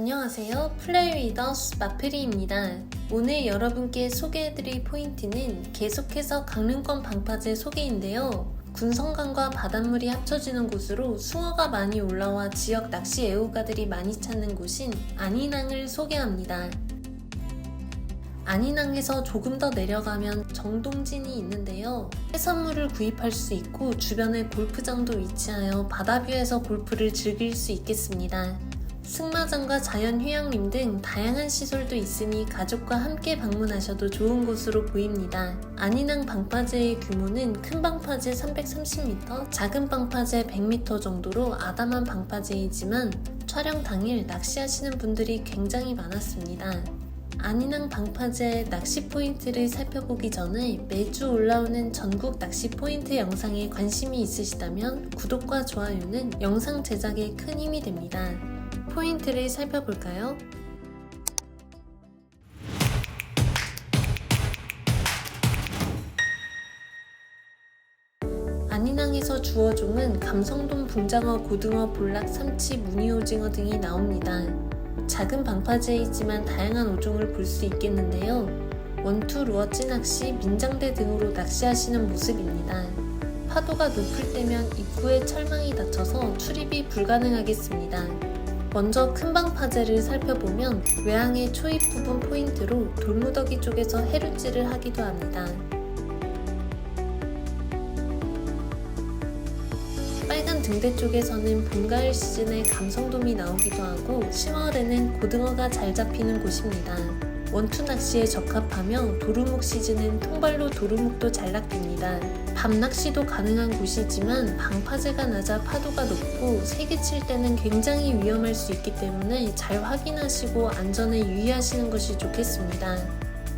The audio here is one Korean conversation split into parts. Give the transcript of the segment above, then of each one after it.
안녕하세요. 플레이 위더스 마프리입니다. 오늘 여러분께 소개해드릴 포인트는 계속해서 강릉권 방파제 소개인데요. 군성강과 바닷물이 합쳐지는 곳으로 숭어가 많이 올라와 지역 낚시 애호가들이 많이 찾는 곳인 안인항을 소개합니다. 안인항에서 조금 더 내려가면 정동진이 있는데요. 해산물을 구입할 수 있고 주변에 골프장도 위치하여 바다뷰에서 골프를 즐길 수 있겠습니다. 승마장과 자연휴양림 등 다양한 시설도 있으니 가족과 함께 방문하셔도 좋은 곳으로 보입니다. 안인항 방파제의 규모는 큰 방파제 330m, 작은 방파제 100m 정도로 아담한 방파제이지만 촬영 당일 낚시하시는 분들이 굉장히 많았습니다. 안인항 방파제 낚시 포인트를 살펴보기 전에 매주 올라오는 전국 낚시 포인트 영상에 관심이 있으시다면 구독과 좋아요는 영상 제작에 큰 힘이 됩니다. 포인트를 살펴볼까요? 안인항에서 주어종은 감성돔, 붕장어, 고등어, 볼락, 삼치, 무늬오징어 등이 나옵니다. 작은 방파제이지만 다양한 어종을 볼 수 있겠는데요. 원투 루어 찌 낚시, 민장대 등으로 낚시하시는 모습입니다. 파도가 높을 때면 입구에 철망이 닫혀서 출입이 불가능하겠습니다. 먼저 큰 방파제를 살펴보면 외항의 초입 부분 포인트로 돌무더기 쪽에서 해루질을 하기도 합니다. 빨간 등대 쪽에서는 봄, 가을 시즌에 감성돔이 나오기도 하고 10월에는 고등어가 잘 잡히는 곳입니다. 원투 낚시에 적합하며 도루묵 시즌은 통발로 도루묵도 잘 낚입니다. 밤 낚시도 가능한 곳이지만 방파제가 낮아 파도가 높고 세게 칠 때는 굉장히 위험할 수 있기 때문에 잘 확인하시고 안전에 유의하시는 것이 좋겠습니다.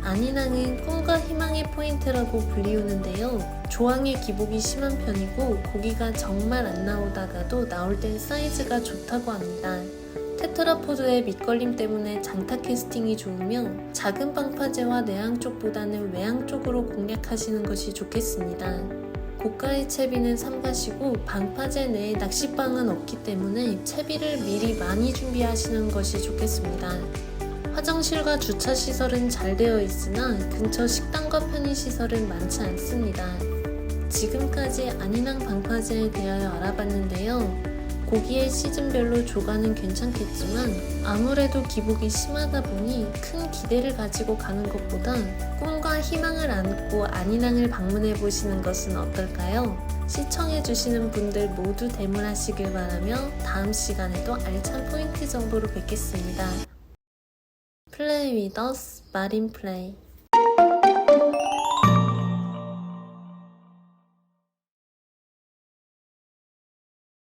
안인항은 꿈과 희망의 포인트라고 불리우는데요. 조항의 기복이 심한 편이고 고기가 정말 안 나오다가도 나올 땐 사이즈가 좋다고 합니다. 테트라포드의 밑걸림 때문에 장타 캐스팅이 좋으며 작은 방파제와 내항 쪽보다는 외항 쪽으로 공략하시는 것이 좋겠습니다. 고가의 채비는 삼가시고 방파제 내에 낚시방은 없기 때문에 채비를 미리 많이 준비하시는 것이 좋겠습니다. 화장실과 주차 시설은 잘 되어 있으나 근처 식당과 편의 시설은 많지 않습니다. 지금까지 안인항 방파제에 대하여 알아봤는데요. 고기의 시즌별로 조가는 괜찮겠지만 아무래도 기복이 심하다 보니 큰 기대를 가지고 가는 것보다 꿈과 희망을 안고 안인항을 방문해 보시는 것은 어떨까요? 시청해 주시는 분들 모두 대물하시길 바라며 다음 시간에도 알찬 포인트 정보로 뵙겠습니다. 플레이 위더스 마린 플레이